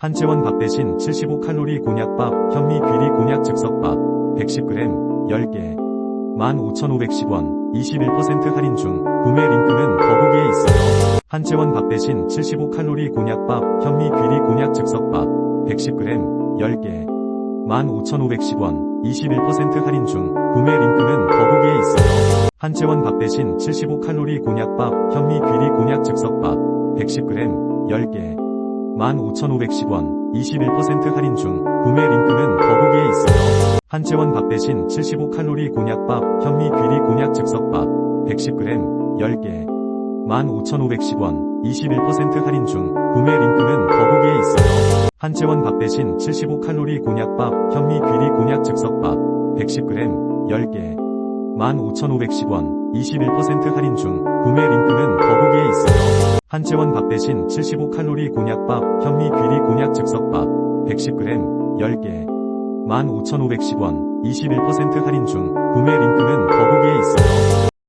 한채원 밥 대신 75칼로리 곤약밥, 현미 귀리 곤약 즉석밥, 110g, 10개, 15,510원, 21% 할인 중, 구매 링크는 더보기에 있어요. 한채원 밥 대신 75칼로리 곤약밥, 현미 귀리 곤약 즉석밥, 110g, 10개, 15,510원, 21% 할인 중, 구매 링크는 더보기에 있어요. 한채원 밥 대신 75칼로리 곤약밥, 현미 귀리 곤약 즉석밥, 110g, 10개, 15,510원, 21% 할인 중, 구매 링크는 더보기에 있어요. 한채원 밥 대신 75칼로리 곤약밥, 현미 귀리 곤약 즉석밥, 110g, 10개, 15,510원, 21% 할인 중, 구매 링크는 더보기에 있어요. 한채원 밥 대신 75칼로리 곤약밥, 현미 귀리 곤약 즉석밥, 110g, 10개, 15,510원, 21% 할인 중, 구매 링크는 더보기에. 한채원 밥 대신 75칼로리 곤약밥, 현미 귀리 곤약 즉석밥, 110g, 10개, 15,510원, 21% 할인 중,